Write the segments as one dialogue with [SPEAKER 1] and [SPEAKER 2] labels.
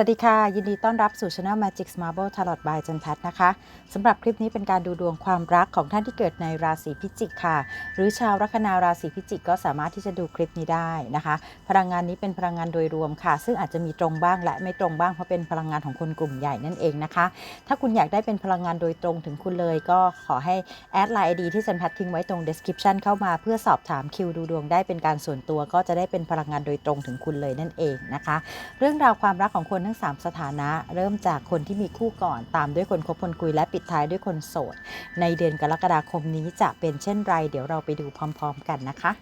[SPEAKER 1] วัสดีค่ะ ยินดีต้อนรับสู่ Channel Magic Marble Tarot by จันพัฒนะคะสำหรับคลิปนี้เป็นการดูดวงความรักของท่านที่เกิดในราศีพิจิกค่ะ หรือชาวลัคนาราศีพิจิกก็สามารถที่จะดูคลิปนี้ได้นะคะ พลังงานนี้เป็นพลังงานโดยรวมค่ะ ซึ่งอาจจะมีตรงบ้างและไม่ตรงบ้างเพราะเป็นพลังงานของคนกลุ่มใหญ่นั่นเองนะคะ ถ้าคุณอยากได้เป็นพลังงานโดยตรงถึงคุณเลย ก็ขอให้แอดไลน์ไอดีที่จันพัฒทิ้งไว้ตรง description เข้ามาเพื่อสอบถามคิวดูดวงได้เป็นการส่วนตัว ก็จะได้เป็นพลังงานโดยตรงถึงคุณเลยนั่นเองนะคะ เรื่องราวความรักของคนทั้ง 3 สถานะ เริ่มจากคนที่มีคู่ก่อน ตามด้วยคนคบคนคุยและปิดท้ายด้วยคนโสด ในเดือนกรกฎาคมนี้จะเป็นเช่นไร เดี๋ยวเราไปดูพร้อม ๆ กันนะคะ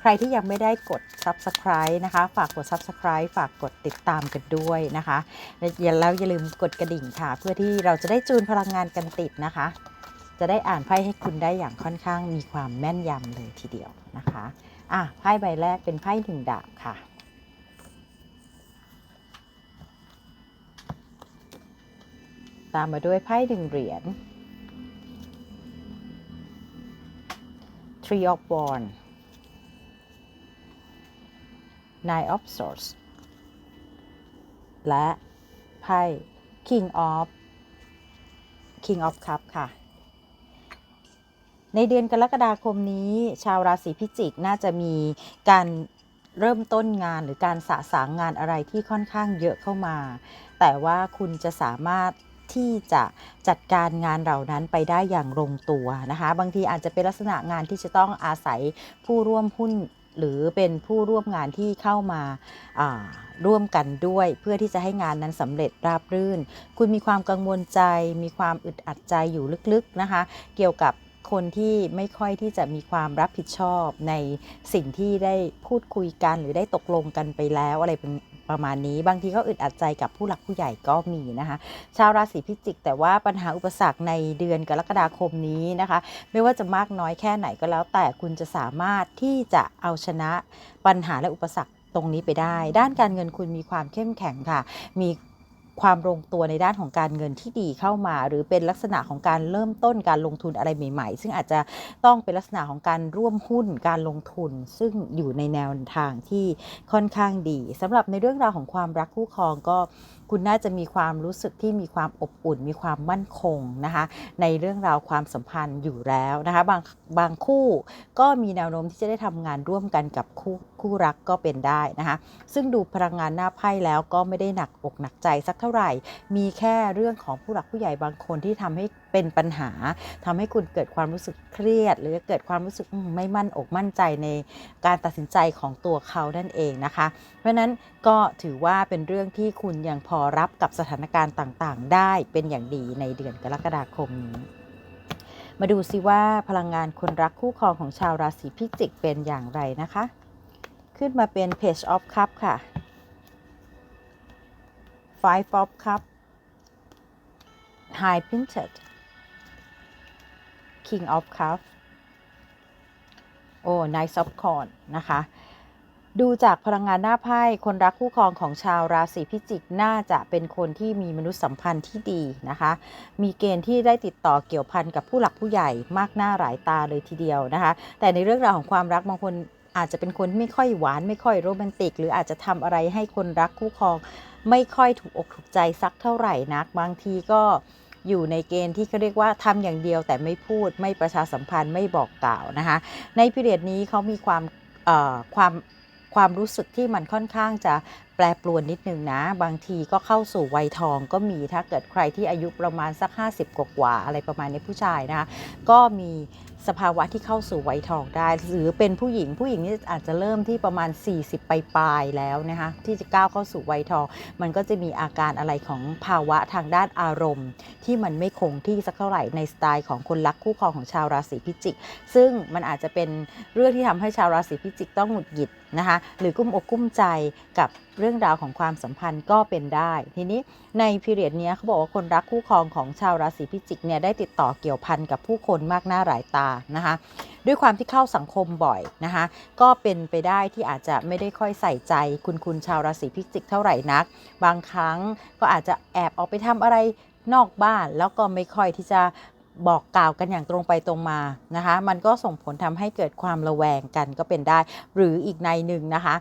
[SPEAKER 1] ใครที่ยังไม่ได้กด subscribe นะคะ ฝากกด subscribe ฝากกดติดตามกันด้วยนะคะแล้วอย่าลืมกดกระดิ่งค่ะ เพื่อที่เราจะได้จูนพลังงานกันติดนะคะ จะได้อ่านไพ่ให้คุณได้อย่างค่อนข้างมีความแม่นยำเลยทีเดียวนะคะอะไพ่ใบแรกเป็นไพ่หนึ่งดาบค่ะ ตามมาด้วยไพ่หนึ่งเหรียญ Three of Wands Nine of Swords และไพ่ King of King of Cup ค่ะ ในเดือนกรกฎาคมนี้ ชาวราศีพิจิกน่าจะมีการเริ่มต้นงานหรือการสะสางงานอะไรที่ค่อนข้างเยอะเข้ามา แต่ว่าคุณจะสามารถ ที่จะจัดการงานเหล่านั้นไปได้อย่างลงตัวนะคะ บางทีอาจจะเป็นลักษณะงานที่จะต้องอาศัยผู้ร่วมหุ้นหรือเป็นผู้ร่วมงานที่เข้ามาาร่วมกันด้วย เพื่อที่จะให้งานนั้นสำเร็จราบรื่น คุณมีความกังวลใจ มีความอึดอัดใจอยู่ลึกๆนะคะ เกี่ยวกับ คนที่ไม่ค่อยที่จะมีความรับผิดชอบในสิ่งที่ได้พูดคุยกันหรือได้ตกลงกันไปแล้วอะไรเป็นประมาณนี้ บางทีก็อึดอัดใจกับผู้หลักผู้ใหญ่ก็มีนะคะ ชาวราศีพิจิก แต่ว่าปัญหาอุปสรรคในเดือนกรกฎาคมนี้นะคะ ไม่ว่าจะมากน้อยแค่ไหนก็แล้ว แต่คุณจะสามารถที่จะเอาชนะปัญหาและอุปสรรคตรงนี้ไปได้ ด้านการเงินคุณมีความเข้มแข็งค่ะ มี ความลงตัวในด้านของการเงินที่ดีเข้ามา หรือเป็นลักษณะของการเริ่มต้นการลงทุนอะไรใหม่ ๆ ซึ่งอาจจะต้องเป็นลักษณะของการร่วมหุ้นการลงทุน ซึ่งอยู่ในแนวทางที่ค่อนข้างดีสำหรับในเรื่องราวของความรักคู่ครองก็ คุณน่าจะมีความรู้สึกที่มีความอบอุ่น มีความมั่นคงนะคะ ในเรื่องราวความสัมพันธ์อยู่แล้วนะคะ บางบางคู่ก็มีแนวโน้มที่จะได้ทำงานร่วมกันกับคู่คู่รักก็เป็นได้นะคะ ซึ่งดูพลังงานหน้าไพ่แล้วก็ไม่ได้หนักอกหนักใจสักเท่าไหร่ มีแค่เรื่องของผู้หลักผู้ใหญ่บางคนที่ทำให้ เป็นปัญหาทำให้คุณเกิดความรู้สึกเครียด หรือเกิดความรู้สึกไม่มั่นอกมั่นใจในการตัดสินใจของตัวเขานั่นเองนะคะ เพราะฉะนั้นก็ถือว่าเป็นเรื่องที่คุณยังพอรับกับสถานการณ์ต่างๆ ได้เป็นอย่างดีในเดือนกรกฎาคมนี้มาดูซิว่าพลังงานคนรักคู่ครองของชาวราศีพิจิกเป็นอย่างไรนะคะ ขึ้นมาเป็น Page of Cup ค่ะ Five of Cup High Pinted King of Cup โอ้ Knight of Corn นะคะ ดูจากพลังงานหน้าไพ่คนรักคู่ครองของชาวราศีพิจิกน่าจะเป็นคนที่มีมนุษยสัมพันธ์ที่ดีนะคะ มีเกณฑ์ที่ได้ติดต่อเกี่ยวพันกับผู้หลักผู้ใหญ่มากหน้าหลายตาเลยทีเดียวนะคะ แต่ในเรื่องราวของความรักบางคนอาจจะเป็นคนที่ไม่ค่อยหวานไม่ค่อยโรแมนติก หรืออาจจะทำอะไรให้คนรักคู่ครอง ไม่ค่อยถูกอกถูกใจสักเท่าไหร่นัก บางทีก็ อยู่ในเกณฑ์ที่เขาเรียกว่าทำอย่างเดียวแต่ไม่พูดไม่ประชาสัมพันธ์ไม่บอกกล่าวนะคะในพิเรียดนี้เขามีความความความรู้สึกที่มันค่อนข้างจะแปรปรวนนิดนึงนะ บางทีก็เข้าสู่วัยทองก็มีถ้าเกิดใครที่อายุประมาณสัก 50 กว่าอะไรประมาณในผู้ชายนะคะก็มี สภาวะที่เข้าสู่วัยทองได้ หรือเป็นผู้หญิงผู้หญิงนี่อาจจะเริ่มที่ประมาณ 40 ปลายๆแล้วนะคะที่จะก้าวเข้าสู่วัยทอง มันก็จะมีอาการอะไรของภาวะทางด้านอารมณ์ ที่มันไม่คงที่สักเท่าไหร่ในสไตล์ของคนรักคู่ครองของชาวราศีพิจิก ซึ่งมันอาจจะเป็นเรื่องที่ทำให้ชาวราศีพิจิกต้องหงุดหงิด นะคะหรือกุ้มอกกุ้มใจกับเรื่องราวของความสัมพันธ์ก็เป็นได้ ทีนี้ในพีเรียดนี้เขาบอกว่าคนรักคู่ครองของชาวราศีพิจิกเนี่ยได้ติดต่อเกี่ยวพันกับผู้คนมากหน้าหลายตานะคะด้วยความที่เข้าสังคมบ่อยนะคะก็เป็นไปได้ที่อาจจะไม่ได้ค่อยใส่ใจคุณคุณชาวราศีพิจิกเท่าไหร่นัก บางครั้งก็อาจจะแอบออกไปทำอะไรนอกบ้านแล้วก็ไม่ค่อยที่จะ บอกกล่าวกันอย่างตรงไปตรงมานะคะ มันก็ส่งผลทำให้เกิดความระแวงกันก็เป็นได้ หรืออีกในหนึ่งนะคะ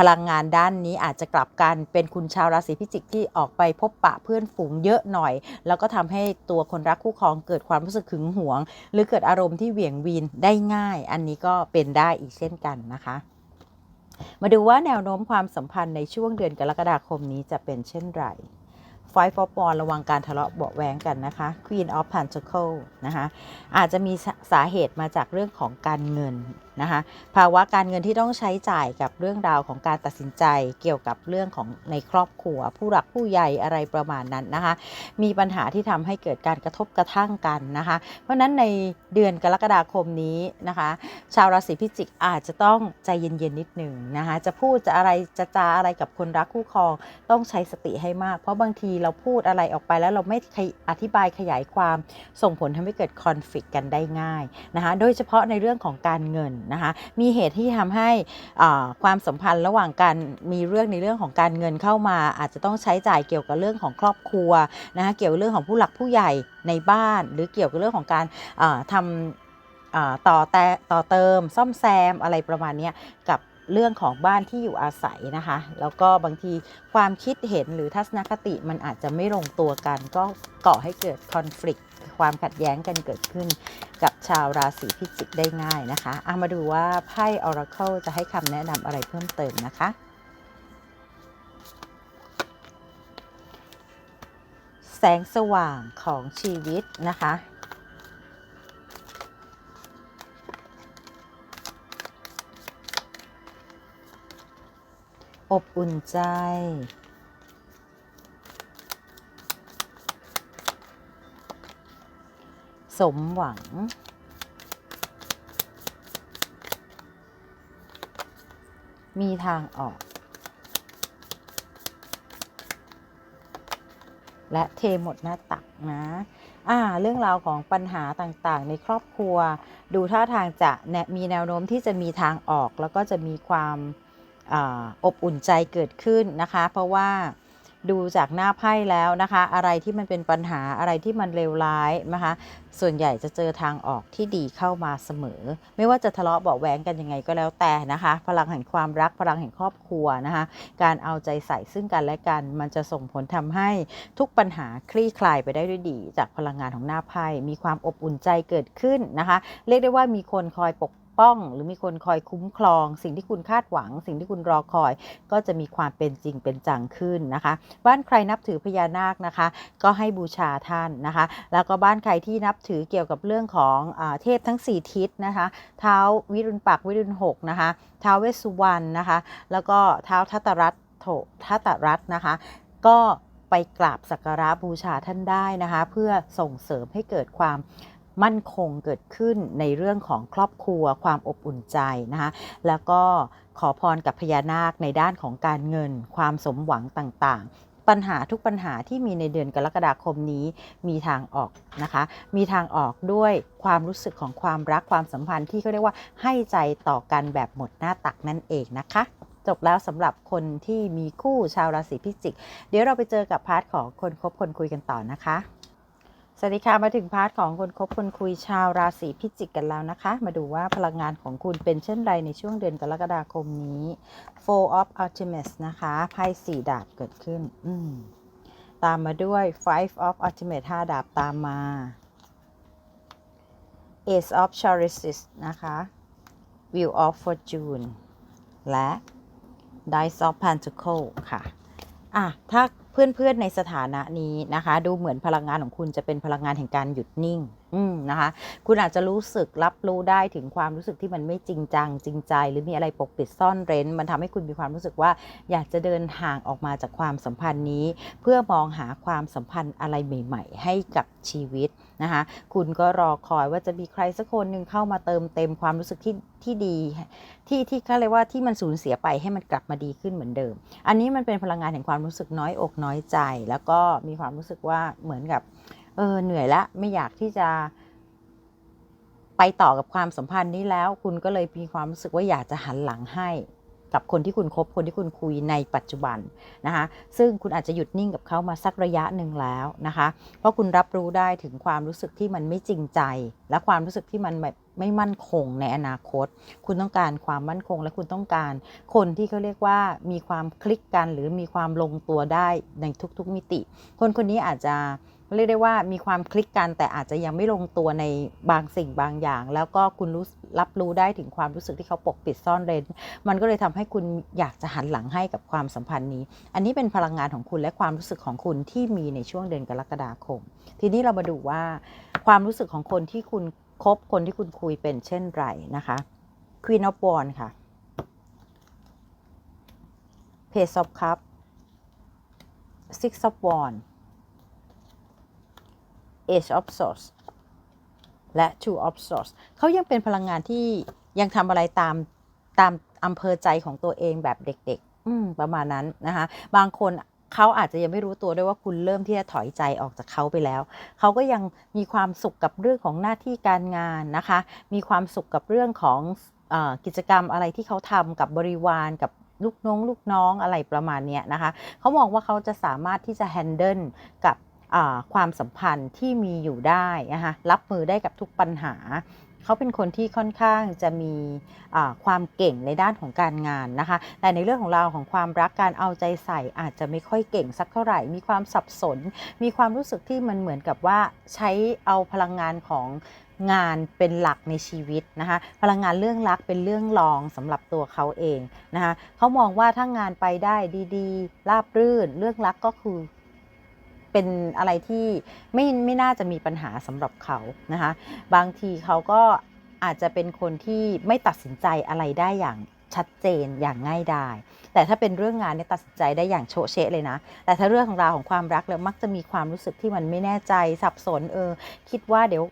[SPEAKER 1] พลังงานด้านนี้อาจจะกลับกันเป็นคุณชาวราศีพิจิกที่ออกไปพบปะเพื่อนฝูงเยอะหน่อย แล้วก็ทำให้ตัวคนรักคู่ครองเกิดความรู้สึกหึงหวง หรือเกิดอารมณ์ที่เหวี่ยงวีนได้ง่าย อันนี้ก็เป็นได้อีกเช่นกันนะคะ มาดูว่าแนวโน้มความสัมพันธ์ในช่วงเดือนกรกฎาคมนี้จะเป็นเช่นไร Five of Wands ระวังการทะเลาะเบาะแวงกันนะคะ Queen of Pentacles นะคะอาจจะมีสาเหตุมาจากเรื่องของการเงินนะคะภาวะการเงินที่ต้องใช้จ่ายกับเรื่องราวของการตัดสินใจเกี่ยวกับเรื่องของในครอบครัว ผู้หลักผู้ใหญ่อะไรประมาณนั้นนะคะมีปัญหาที่ทำให้เกิดการกระทบกระทั่งกันนะคะเพราะฉะนั้นในเดือนกรกฎาคมนี้นะคะชาวราศีพิจิกอาจจะต้องใจเย็นๆนิดหนึ่งนะคะจะพูดจะอะไรจะจาอะไรกับคนรักคู่ครองต้องใช้สติให้มาก เพราะบางทีเราราพูดอะไรออกไปแล้วเราไม่ขยอธิบายขยายความส่งผลทำให้เกิดคอน FLICT กันได้ง่ายนะคะโดยเฉพาะในเรื่องของการเงินนะคะมีเหตุที่ทำให้อ่าความสัมพันธ์ระหว่างการมีเรื่องในเรื่องของการเงินเข้ามา อาจจะต้องใช้จ่ายเกี่ยวกับเรื่องของครอบครัวนะคะเกี่ยวกับเรื่องของผู้หลักผู้ใหญ่ในบ้าน หรือเกี่ยวกับเรื่องของการอ่าทำอ่าต่อแต่ต่อเติมซ่อมแซมอะไรประมาณนี้กับ เรื่องของบ้านที่อยู่อาศัยนะคะ แล้วก็บางทีความคิดเห็นหรือทัศนคติมันอาจจะไม่ลงตัวกัน ก็ก่อให้เกิดคอน FLICT ความขัดแย้งกันเกิดขึ้นกับชาวราศีพิจิกได้ง่ายนะคะเอามาดูว่าไพ่ Oracle จะให้คำแนะนำอะไรเพิ่มเติมนะคะแสงสว่างของชีวิตนะคะ อบอุ่นใจ สมหวัง มีทางออก และเทหมดหน้าตักนะอ่าเรื่องราวของปัญหาต่างๆ ในครอบครัว ดูท่าทางจะมีแนวโน้มที่จะมีทางออกแล้วก็จะมีความ อบอุ่นใจเกิดขึ้นนะคะ เพราะว่าดูจากหน้าไพ่แล้วนะคะ อะไรที่มันเป็นปัญหาอะไรที่มันเลวร้ายนะคะ ส่วนใหญ่จะเจอทางออกที่ดีเข้ามาเสมอ ไม่ว่าจะทะเลาะเบาะแว้งกันยังไงก็แล้วแต่นะคะ พลังแห่งความรักพลังแห่งครอบครัวนะคะ การเอาใจใส่ซึ่งกันและกัน มันจะส่งผลทำให้ทุกปัญหาคลี่คลายไปได้ด้วยดี จากพลังงานของหน้าไพ่มีความอบอุ่นใจเกิดขึ้นนะคะ เรียกได้ว่ามีคนคอยปก ป้อง หรือมีคนคอยคุ้มครอง สิ่งที่คุณคาดหวัง สิ่งที่คุณรอคอย ก็จะมีความเป็นจริงเป็นจังขึ้นนะคะ บ้านใครนับถือพญานาคนะคะ ก็ให้บูชาท่านนะคะ แล้วก็บ้านใครที่นับถือเกี่ยวกับเรื่องของอเทพทั้ง 4 ทิศนะคะเท้าวิรุณปักวิรุณหกนะคะเท้าเวสุวรรณนะคะ แล้วก็เท้าทัตตรัตโถทัตตรัตนะคะ ก็ไปกราบสักการะบูชาท่านได้นะคะ เพื่อส่งเสริมให้เกิดความ มั่นคงเกิดขึ้นในเรื่องของครอบครัวความอบอุ่นใจนะคะแล้วก็ขอพรกับพญานาคในด้านของการเงิน ความสมหวังต่างๆปัญหาทุกปัญหาที่มีในเดือนกรกฎาคมนี้มีทางออกนะคะ มีทางออกด้วยความรู้สึกของความรักความสัมพันธ์ที่เขาเรียกว่าให้ใจต่อกันแบบหมดหน้าตักนั่นเองนะคะ จบแล้วสำหรับคนที่มีคู่ชาวราศีพิจิก เดี๋ยวเราไปเจอกับพาร์ทของคนคบคนคุยกันต่อนะคะ สวัสดีค่ะ มาถึงพาร์ทของคนคบคนคุยชาวราศีพิจิกกันแล้วนะคะ มาดูว่าพลังงานของคุณเป็นเช่นไรในช่วงเดือนกรกฎาคมนี้ Four of Ultimates นะคะไพ่สี่ดาบเกิดขึ้น อืมตามมาด้วย Five of Ultimate ห้าดาบตามมา Ace of Chalices นะคะ Wheel of Fortune และ Dice of Pentacle ค่ะ อะ ถ้า เพื่อนๆในสถานะนี้นะคะ ดูเหมือนพลังงานของคุณจะเป็นพลังงานแห่งการหยุดนิ่งนะคะ คุณอาจจะรู้สึกรับรู้ได้ถึงความรู้สึกที่มันไม่จริงจังจริงใจ หรือมีอะไรปกปิดซ่อนเร้น มันทำให้คุณมีความรู้สึกว่า อยากจะเดินห่างออกมาจากความสัมพันธ์นี้ เพื่อมองหาความสัมพันธ์อะไรใหม่ ๆ ให้กับชีวิต นะคะคุณก็รอคอยว่าจะมีใครสักคนหนึ่งเข้ามาเติมเต็มความรู้สึกที่ที่ดีที่ที่เขาเรียกว่าที่มันสูญเสียไปให้มันกลับมาดีขึ้นเหมือนเดิม อันนี้มันเป็นพลังงานแห่งความรู้สึกน้อยอกน้อยใจ แล้วก็มีความรู้สึกว่าเหมือนกับเออเหนื่อยละไม่อยากที่จะไปต่อกับความสัมพันธ์นี้แล้ว คุณก็เลยมีความรู้สึกว่าอยากจะหันหลังให้ กับคนที่คุณคบคนที่คุณคุยในปัจจุบันนะคะซึ่งคุณอาจจะหยุดนิ่งกับเขามาสักระยะหนึ่งแล้วนะคะเพราะคุณรับรู้ได้ถึงความรู้สึกที่มันไม่จริงใจ และความรู้สึกที่มันแบบไม่มั่นคงในอนาคต คุณต้องการความมั่นคง และคุณต้องการ คนที่เขาเรียกว่ามีความคลิกกัน หรือมีความลงตัวได้ในทุกๆมิติ คนคนนี้อาจจะ เรียกได้ว่ามีความคลิกกันแต่อาจจะยังไม่ลงตัวในบางสิ่งบางอย่าง แล้วก็คุณรู้รับรู้ได้ถึงความรู้สึกที่เขาปกปิดซ่อนเร้น มันก็เลยทำให้คุณอยากจะหันหลังให้กับความสัมพันธ์นี้ อันนี้เป็นพลังงานของคุณและความรู้สึกของคุณที่มีในช่วงเดือนกรกฎาคม ทีนี้เรามาดูว่า ความรู้สึกของคนที่คุณคบคนที่คุณคุยเป็นเช่นไรนะคะ Queen of Wands ค่ะ Page of Cup Six of Wands Age of Swords และ Two of Swords เขายังเป็นพลังงานที่ยังทำอะไรตามตามอำเภอใจของตัวเองแบบเด็กๆประมาณนั้นนะคะ บางคนเขาอาจจะยังไม่รู้ตัวด้วยว่าคุณเริ่มที่จะถอยใจออกจากเขาไปแล้ว เขาก็ยังมีความสุขกับเรื่องของหน้าที่การงานนะคะ มีความสุขกับเรื่องของอกิจกรรมอะไรที่เขาทำกับบริวารกับลูกน้อง ลูกน้องอะไรประมาณนี้นะคะ เขามองว่าเขาจะสามารถที่จะ handle กับ ความสัมพันธ์ที่มีอยู่ได้นะคะรับมือได้กับทุกปัญหา เขาเป็นคนที่ค่อนข้างจะมีความเก่งในด้านของการงานนะคะ แต่ในเรื่องของเราของความรักการเอาใจใส่อาจจะไม่ค่อยเก่งสักเท่าไหร่ มีความสับสน มีความรู้สึกที่มันเหมือนกับว่าใช้เอาพลังงานของงานเป็นหลักในชีวิตนะคะพลังงานเรื่องรักเป็นเรื่องรองสำหรับตัวเขาเองนะคะเขามองว่าถ้างานไปได้ดี ๆ ราบรื่น เรื่องรักก็คือ เป็นอะไรที่ไม่ไม่น่าจะมีปัญหาสำหรับเขานะคะบางทีเขาก็อาจจะเป็นคนที่ไม่ตัดสินใจอะไรได้อย่างชัดเจนอย่างง่ายดายแต่ถ้าเป็นเรื่องงานเนี่ยตัดสินใจได้อย่างโชเชะเลยนะ แต่ถ้าเรื่องของราวของความรักแล้วมักจะมีความรู้สึกที่มันไม่แน่ใจสับสนเออคิดว่าเดี๋ยว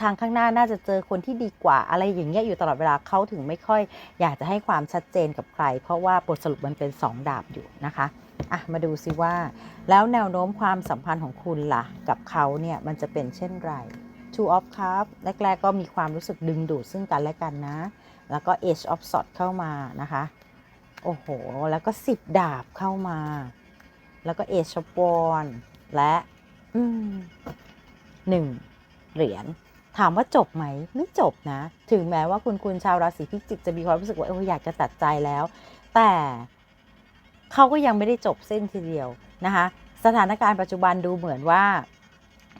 [SPEAKER 1] ทางข้างหน้าน่าจะเจอคนที่ดีกว่าอะไรอย่างเงี้ยอยู่ตลอดเวลาเขาถึงไม่ค่อย อยากจะให้ความชัดเจนกับใคร เพราะว่าบทสรุปมันเป็นสองดาบอยู่นะคะ อะมาดูซิว่า แล้วแนวโน้มความสัมพันธ์ของคุณล่ะ กับเขาเนี่ยมันจะเป็นเช่นไร Two of Cups แรก ๆ ก็มีความรู้สึกดึงดูดซึ่งกันและกันนะ แล้วก็ Age of sword เข้ามานะคะ โอ้โห แล้วก็10ดาบเข้ามา แล้วก็ Age of w a n d และหนึ่งเหรียญถามว่าจบไหมไม่จบนะ ถึงแม้ว่าคุณคุณชาวราศีพิจิกจะมีความรู้สึกว่าเอออยากจะตัดใจแล้ว แต่ เขาก็ยังไม่ได้จบเส้นทีเดียวนะคะสถานการณ์ปัจจุบันดูเหมือนว่า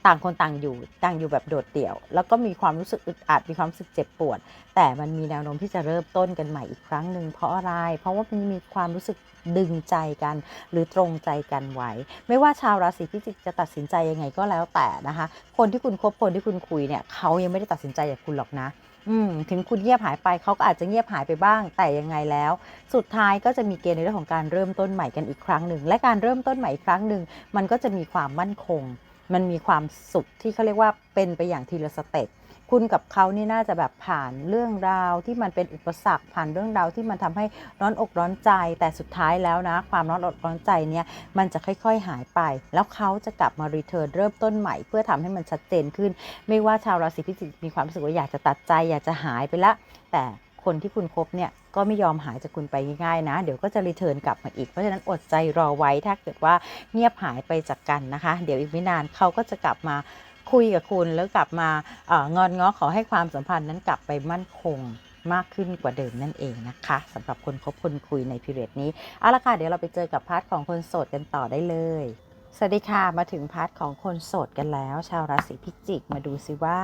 [SPEAKER 1] ต่างคนต่างอยู่ต่างอยู่แบบโดดเดี่ยว แล้วก็มีความรู้สึกอึดอัดมีความรู้สึกเจ็บปวด แต่มันมีแนวโน้มที่จะเริ่มต้นกันใหม่อีกครั้งหนึ่งเพราะอะไร เพราะว่ามันมีความรู้สึกดึงใจกัน หรือตรงใจกันไว้ ไม่ว่าชาวราศีพิจิกจะตัดสินใจยังไงก็แล้วแต่นะคะ คนที่คุณคบคนที่คุณคุยเนี่ยเขายังไม่ได้ตัดสินใจอย่างคุณหรอกนะ อืมถึงคุณเงียบหายไปเขาก็อาจจะเงียบหายไปบ้าง แต่ยังไงแล้ว สุดท้ายก็จะมีเกณฑ์ในเรื่องของการเริ่มต้นใหม่กันอีกครั้งหนึ่ง และการเริ่มต้นใหม่อีกครั้งหนึ่งมันก็จะมีความมั่นคง มันมีความสุขที่เขาเรียกว่าเป็นไปอย่างทีละสเต็ป คุณกับเขานี่น่าจะแบบผ่านเรื่องราวที่มันเป็นอุปสรรคผ่านเรื่องราวที่มันทำให้ร้อนอกร้อนใจแต่สุดท้ายแล้วนะ ความร้อนอกร้อนใจเนี่ยมันจะค่อยๆหายไป แล้วเขาจะกลับมารีเทิร์นเริ่มต้นใหม่ เพื่อทำให้มันชัดเจนขึ้น ไม่ว่าชาวราศีพิจิกมีความรู้สึกว่าอยากจะตัดใจ อยากจะหายไปละ แต่คนที่คุณคบเนี่ยก็ไม่ยอมหายจากคุณไปง่ายๆนะ เดี๋ยวก็จะรีเทิร์นกลับมาอีก เพราะฉะนั้นอดใจรอไว้ถ้าเกิดว่าเงียบหายไปจากกันนะคะ เดี๋ยวอีกไม่นานเขาก็จะกลับมา คุยกับคุณแล้วกลับมาเงอนง้อขอให้ความสัมพันธ์นั้นกลับไปมั่นคงมากขึ้นกว่าเดิมนั่นเองนะคะสำหรับคนคบคนคุยในพิเรดนี้เอาละค่ะเดี๋ยวเราไปเจอกับพาร์ทของคนโสดกันต่อได้เลยสวัสดีค่ะ มาถึงพาร์ทของคนโสดกันแล้ว ชาวราศีพิจิกมาดูซิว่า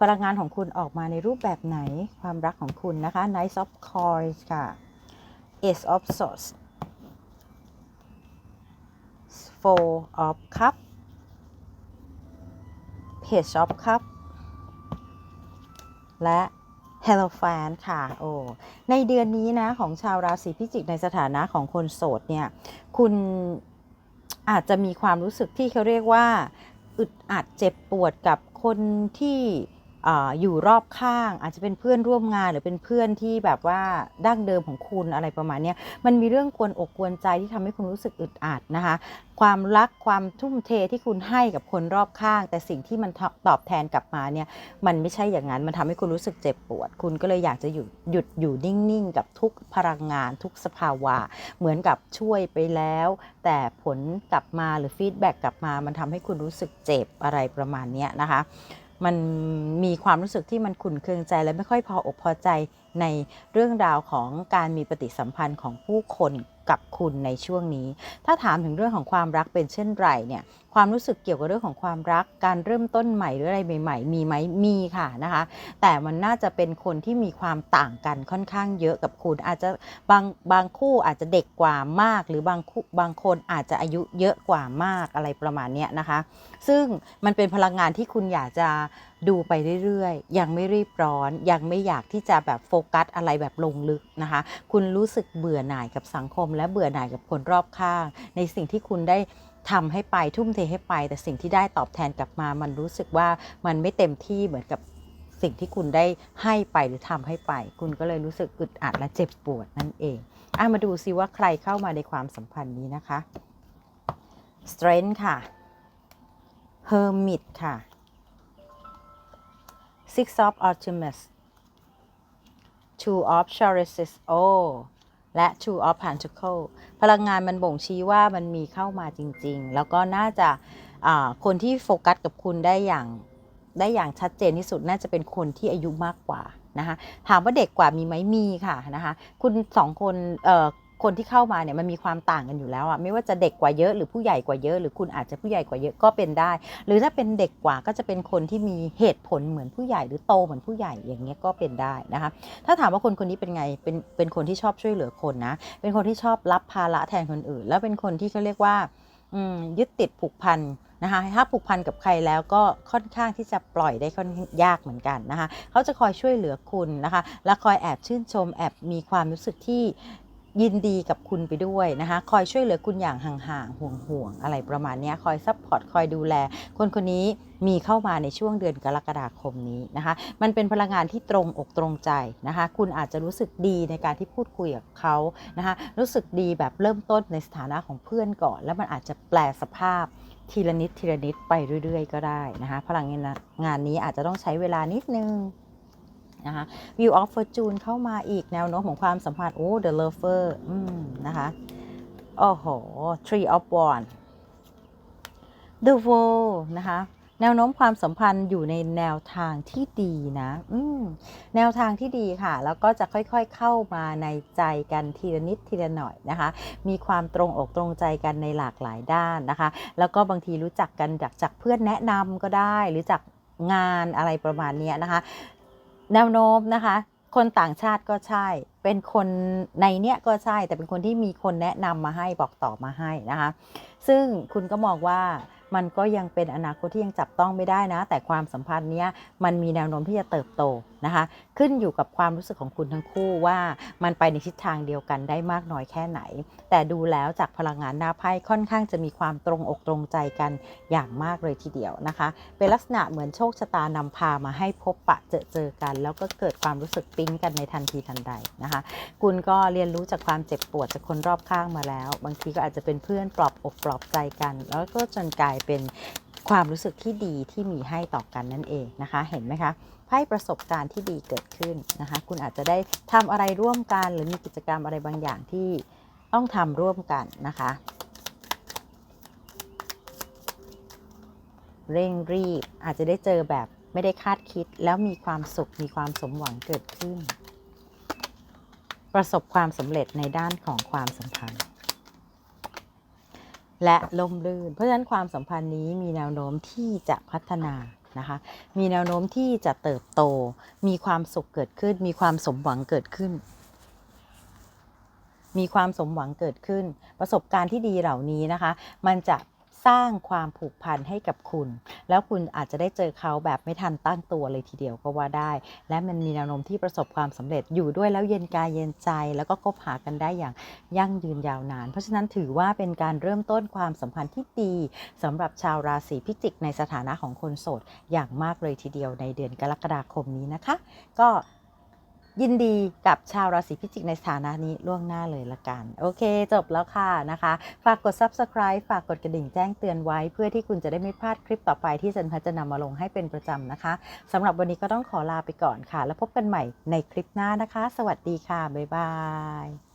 [SPEAKER 1] พลังงานของคุณออกมาในรูปแบบไหนความรักของคุณนะคะ Knight of Coins ค่ะ Ace of Swords Four of cups เพจช็อปครับ และ h e l o f a n ค่ะ โอ้ ในเดือนนี้นะ ของชาวราศีพิจิกในสถานะของคนโสดเนี่ย คุณอาจจะมีความรู้สึกที่เขาเรียกว่า อึดอัดเจ็บปวดกับคนที่ อยู่รอบข้าง อาจจะเป็นเพื่อนร่วมงานหรือเป็นเพื่อนที่แบบว่าดั้งเดิมของคุณอะไรประมาณนี้มันมีเรื่องกวนอกกวนใจที่ทำให้คุณรู้สึกอึดอัดนะคะ ความรักความทุ่มเทที่คุณให้กับคนรอบข้าง แต่สิ่งที่มันตอบแทนกลับมาเนี่ยมันไม่ใช่อย่างนั้นมันทำให้คุณรู้สึกเจ็บปวด คุณก็เลยอยากจะหยุดหยุดอยู่นิ่งๆ กับทุกพลังงาน ทุกสภาวะ เหมือนกับช่วยไปแล้ว แต่ผลกลับมาหรือฟีดแบ็กกลับมา มันทำให้คุณรู้สึกเจ็บอะไรประมาณนี้นะคะ มันมีความรู้สึกที่มันขุ่นเคืองใจและไม่ค่อยพออกพอใจ ในเรื่องราวของการมีปฏิสัมพันธ์ของผู้คนกับคุณในช่วงนี้ ถ้าถามถึงเรื่องของความรักเป็นเช่นไรเนี่ย ความรู้สึกเกี่ยวกับเรื่องของความรัก การเริ่มต้นใหม่หรืออะไรใหม่ ๆ มีไหมมีค่ะนะคะ แต่มันน่าจะเป็นคนที่มีความต่างกันค่อนข้างเยอะกับคุณ อาจจะบางบางคู่อาจจะเด็กกว่ามาก หรือบางคู่บางคนอาจจะอายุเยอะกว่ามากอะไรประมาณเนี้ยนะคะ ซึ่งมันเป็นพลังงานที่คุณอยากจะ ดูไปเรื่อยๆ ยังไม่รีบร้อน ยังไม่อยากที่จะแบบโฟกัสอะไรแบบลงลึกนะคะ คุณรู้สึกเบื่อหน่ายกับสังคม และเบื่อหน่ายกับคนรอบข้าง ในสิ่งที่คุณได้ทำให้ไปทุ่มเทให้ไป แต่สิ่งที่ได้ตอบแทนกลับมา มันรู้สึกว่ามันไม่เต็มที่เหมือนกับสิ่งที่คุณได้ให้ไปหรือทำให้ไป คุณก็เลยรู้สึกอึดอัดและเจ็บปวดนั่นเองอะมาดูซิว่าใครเข้ามาในความสัมพันธ์นี้นะคะ strength ค่ะ hermit ค่ะ six of ultimates two of chalices โอและ two of pentacle พลังงานมันบ่งชี้ว่ามันมีเข้ามาจริง ๆ แล้วก็น่าจะคนที่โฟกัสกับคุณได้อย่างได้อย่างชัดเจนที่สุดน่าจะเป็นคนที่อายุมากกว่านะคะถามว่าเด็กกว่ามีไหมมีค่ะนะคะคุณสองคนเอ่อ คนที่เข้ามาเนี่ยมันมีความต่างกันอยู่แล้วอะไม่ว่าจะเด็กกว่าเยอะหรือผู้ใหญ่กว่าเยอะ หรือคุณอาจจะผู้ใหญ่กว่าเยอะก็เป็นได้ หรือถ้าเป็นเด็กกว่าก็จะเป็นคนที่มีเหตุผลเหมือนผู้ใหญ่ หรือโตเหมือนผู้ใหญ่อย่างเงี้ยก็เป็นได้นะคะถ้าถามว่าคนคนนี้เป็นไงเป็นเป็นคนที่ชอบช่วยเหลือคนนะเป็นคนที่ชอบรับภาระแทนคนอื่น แล้วเป็นคนที่เขาเรียกว่ายึดติดผูกพันนะคะถ้าผูกพันกับใครแล้วก็ค่อนข้างที่จะปล่อยได้ค่อนยากเหมือนกันนะคะเขาจะคอยช่วยเหลือคุณนะคะ และคอยแอบชื่นชมแอบมีความรู้สึกที่ ยินดีกับคุณไปด้วยนะคะ คอยช่วยเหลือคุณอย่างห่างๆ ห่วงๆ อะไรประมาณนี้คอยซัพพอร์ต คอยดูแล คนคนนี้มีเข้ามาในช่วงเดือนกรกฎาคมนี้นะคะ มันเป็นพลังงานที่ตรงอกตรงใจนะคะ คุณอาจจะรู้สึกดีในการที่พูดคุยกับเขานะคะ รู้สึกดีแบบเริ่มต้นในสถานะของเพื่อนก่อน แล้วมันอาจจะแปลสภาพทีละนิดทีละนิดไปเรื่อย ๆ ก็ได้นะคะ พลังงานนี้อาจจะต้องใช้เวลานิดนึง นะคะ View of Fortune เข้ามาอีกแนวโน้มของความสัมพันธ์โอ้ The Lover อืมนะคะโอ้โห Tree of Wands The World นะคะแนวโน้มความสัมพันธ์อยู่ในแนวทางที่ดีนะอืมแนวทางที่ดีค่ะ แล้วก็จะค่อยๆเข้ามาในใจกันทีละนิดทีละหน่อยนะคะ มีความตรงอกตรงใจกันในหลากหลายด้านนะคะ แล้วก็บางทีรู้จักกันจากจากเพื่อนแนะนำก็ได้ หรือจากงานอะไรประมาณนี้นะคะ แนวโน้มนะคะ คนต่างชาติก็ใช่ เป็นคนในเนี้ยก็ใช่ แต่เป็นคนที่มีคนแนะนำมาให้บอกต่อมาให้นะคะ ซึ่งคุณก็มองว่ามันก็ยังเป็นอนาคตที่ยังจับต้องไม่ได้นะ แต่ความสัมพันธ์เนี้ยมันมีแนวโน้มที่จะเติบโต นะคะ ขึ้นอยู่กับความรู้สึกของคุณทั้งคู่ว่ามันไปในทิศทางเดียวกันได้มากน้อยแค่ไหน แต่ดูแล้วจากพลังงานหน้าไพ่ค่อนข้างจะมีความตรงอกตรงใจกันอย่างมากเลยทีเดียวนะคะ เป็นลักษณะเหมือนโชคชะตานำพามาให้พบปะเจอเจอกัน แล้วก็เกิดความรู้สึกปิ๊งกันในทันทีทันใดนะคะ คุณก็เรียนรู้จากความเจ็บปวดจากคนรอบข้างมาแล้ว บางทีก็อาจจะเป็นเพื่อนปลอบอกปลอบใจกัน แล้วก็จนกลายเป็นความรู้สึกที่ดีที่มีให้ต่อกันนั่นเองนะคะ เห็นไหมคะ ไพ่ประสบการณ์ที่ดีเกิดขึ้นนะคะ คุณอาจจะได้ทำอะไรร่วมกัน หรือมีกิจกรรมอะไรบางอย่างที่ต้องทำร่วมกันนะคะ เร่งรีบอาจจะได้เจอแบบไม่ได้คาดคิด แล้วมีความสุขมีความสมหวังเกิดขึ้น ประสบความสำเร็จในด้านของความสัมพันธ์และล่มลื่น เพราะฉะนั้นความสัมพันธ์นี้มีแนวโน้มที่จะพัฒนา นะคะ มีแนวโน้มที่จะเติบโต มีความสุขเกิดขึ้น มีความสมหวังเกิดขึ้น มีความสมหวังเกิดขึ้น ประสบการณ์ที่ดีเหล่านี้นะคะ มันจะ สร้างความผูกพันให้กับคุณ แล้วคุณอาจจะได้เจอเขาแบบไม่ทันตั้งตัวเลยทีเดียวก็ว่าได้ และมันมีแนวโน้มที่ประสบความสำเร็จอยู่ด้วยแล้วเย็นกายเย็นใจ แล้วก็คบหากันได้อย่างยั่งยืนยาวนาน เพราะฉะนั้นถือว่าเป็นการเริ่มต้นความสัมพันธ์ที่ดีสำหรับชาวราศีพิจิกในสถานะของคนโสดอย่างมากเลยทีเดียวในเดือนกรกฎาคมนี้นะคะ ก็ ยินดีกับชาวราศีพิจิกในสถานะนี้ล่วงหน้าเลยละกัน โอเค จบแล้วค่ะนะคะ ฝากกด subscribe ฝากกดกระดิ่งแจ้งเตือนไว้ เพื่อที่คุณจะได้ไม่พลาดคลิปต่อไปที่เซนพัจะนำมาลงให้เป็นประจำนะคะสำหรับวันนี้ก็ต้องขอลาไปก่อนค่ะ แล้วพบกันใหม่ในคลิปหน้านะคะ สวัสดีค่ะ บ๊ายบาย